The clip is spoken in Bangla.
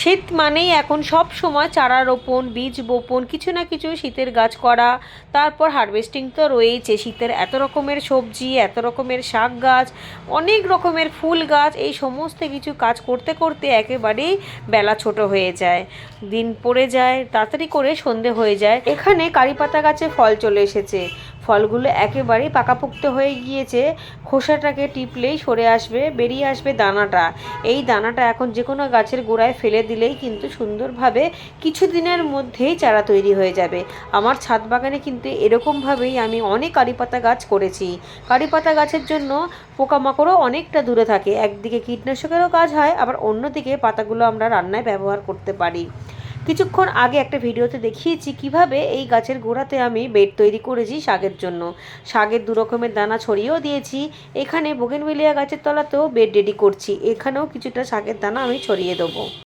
শীত মানেই এখন সব সময় চারা রোপণ, বীজ বপন, কিছু না কিছু শীতের গাছ করা, তারপর হারভেস্টিং তো রয়েইছে। শীতের এত রকমের সবজি, এত রকমের শাক গাছ, অনেক রকমের ফুল গাছ, এই সমস্ত কিছু কাজ করতে করতে একেবারেই বেলা ছোট হয়ে যায়। দিন পড়ে যায়, তাড়াতাড়ি করে সন্ধে হয়ে যায়। এখানে কারিপাতা গাছে ফল চলে এসেছে। ফলগুলো একেবারেই পাকাপোক্ত হয়ে গিয়েছে। খোসাটাকে টিপলেই সরে আসবে, বেরিয়ে আসবে দানাটা। এই দানাটা এখন যে কোনো গাছের গোড়ায় ফেলে দিলেই কিন্তু সুন্দরভাবে কিছু দিনের মধ্যেই চারা তৈরি হয়ে যাবে। আমার ছাদ বাগানে কিন্তু এরকমভাবেই আমি অনেক কারিপাতা গাছ করেছি। কারিপাতা গাছের জন্য পোকামাকড়ও অনেকটা দূরে থাকে। একদিকে কীটনাশকেরও কাজ হয়, আবার অন্যদিকে পাতাগুলো আমরা রান্নায় ব্যবহার করতে পারি। কিছুক্ষণ আগে একটা ভিডিওতে দেখিয়েছি কীভাবে এই গাছের গোড়াতে আমি বেড তৈরি করেছি শাকের জন্য। শাকের দু রকমের দানা ছড়িয়েও দিয়েছি। এখানে বোগেনভেলিয়া গাছের তলাতেও বেড রেডি করছি। এখানেও কিছুটা শাকের দানা আমি ছড়িয়ে দেবো।